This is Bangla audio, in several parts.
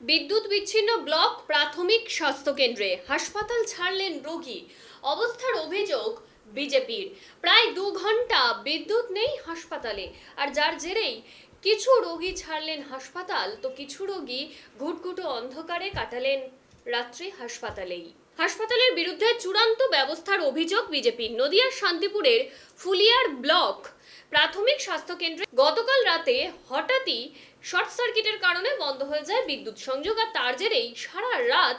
বিদ্যুৎ বিচ্ছিন্ন ব্লক প্রাথমিক স্বাস্থ্যকেন্দ্রে হাসপাতাল ছাড়লেন রোগী। অবস্থার অভিযোগ বিজেপির। প্রায় দু ঘণ্টা বিদ্যুৎ নেই হাসপাতালে, আর যার জেরেই কিছু রোগী ছাড়লেন হাসপাতাল, তো কিছু রোগী ঘুটঘুটো অন্ধকারে কাটালেন রাত্রি হাসপাতালেই। হাসপাতালের বিরুদ্ধে চূড়ান্ত ব্যবস্থার অভিযোগ বিজেপির। নদিয়ার শান্তিপুরের ফুলিয়ার ব্লক প্রাথমিক স্বাস্থ্যকেন্দ্রে গতকাল রাতে হঠাৎই শর্ট সার্কিটের কারণে বন্ধ হয়ে যায় বিদ্যুৎ সংযোগ, আর তার জেরেই সারা রাত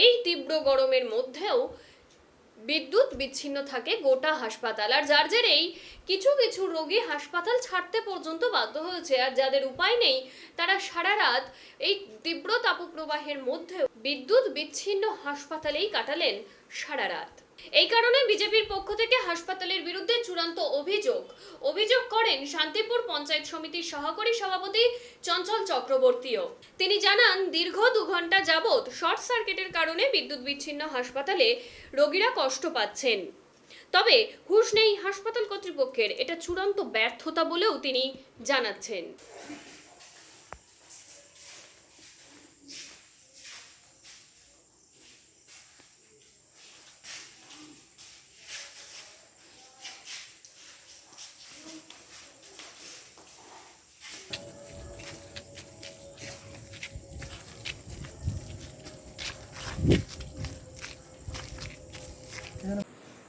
এই তীব্র গরমের মধ্যেও বিদ্যুৎ বিচ্ছিন্ন থাকে গোটা হাসপাতাল। আর যার জেরেই কিছু কিছু রোগী হাসপাতাল ছাড়তে পর্যন্ত বাধ্য হয়েছে, আর যাদের উপায় নেই, তারা সারা রাত এই তীব্র তাপপ্রবাহের মধ্যেও বিদ্যুৎ বিচ্ছিন্ন হাসপাতালেই কাটালেন সারা রাত। এই কারণে বিজেপির পক্ষ থেকে হাসপাতালের বিরুদ্ধে চূড়ান্ত অভিযোগ। অভিযোগ করেন শান্তিপুর পঞ্চায়েত সমিতির সহকারী সভাপতি চঞ্চল চক্রবর্তীও। তিনি জানান, দীর্ঘ দু ঘণ্টা যাবৎ শর্ট সার্কিটের কারণে বিদ্যুৎ বিচ্ছিন্ন হাসপাতালে রোগীরা কষ্ট পাচ্ছেন। তবে হুশ নেই হাসপাতাল কর্তৃপক্ষের, এটা চূড়ান্ত ব্যর্থতা বলেও তিনি জানাচ্ছেন।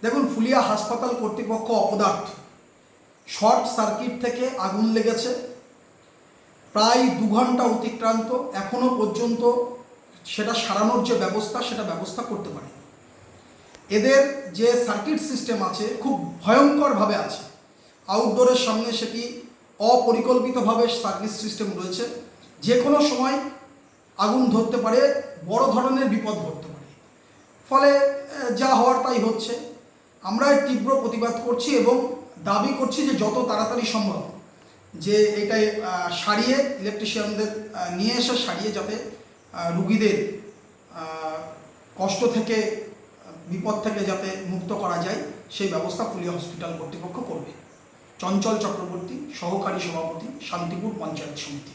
দেখুন, ফুলিয়া হাসপাতাল কর্তৃপক্ষ অপদার্থ। শর্ট সার্কিট থেকে আগুন লেগেছে। প্রায় দু ঘণ্টা অতিক্রান্ত, এখনও পর্যন্ত সেটা সারানোর যে ব্যবস্থা, সেটা ব্যবস্থা করতে পারে এদের যে সার্কিট সিস্টেম আছে, খুব ভয়ঙ্করভাবে আছে। আউটডোরের সামনে সেটি অপরিকল্পিতভাবে সার্কিট সিস্টেম রয়েছে। যে কোনো সময় আগুন ধরতে পারে, বড় ধরনের বিপদ ঘটতে পারে। ফলে যা হওয়ার তাই হচ্ছে। আমরা তীব্র প্রতিবাদ করছি এবং দাবি করছি যে যত তাড়াতাড়ি সম্ভব যে এটাই সারিয়ে ইলেকট্রিশিয়ানদের নিয়ে এসে সারিয়ে যাতে রুগীদের কষ্ট থেকে, বিপদ থেকে যাতে মুক্ত করা যায়, সেই ব্যবস্থা পুলিয়া হসপিটাল কর্তৃপক্ষ করবে। চঞ্চল চক্রবর্তী, সহকারী সভাপতি, শান্তিপুর পঞ্চায়েত সমিতি।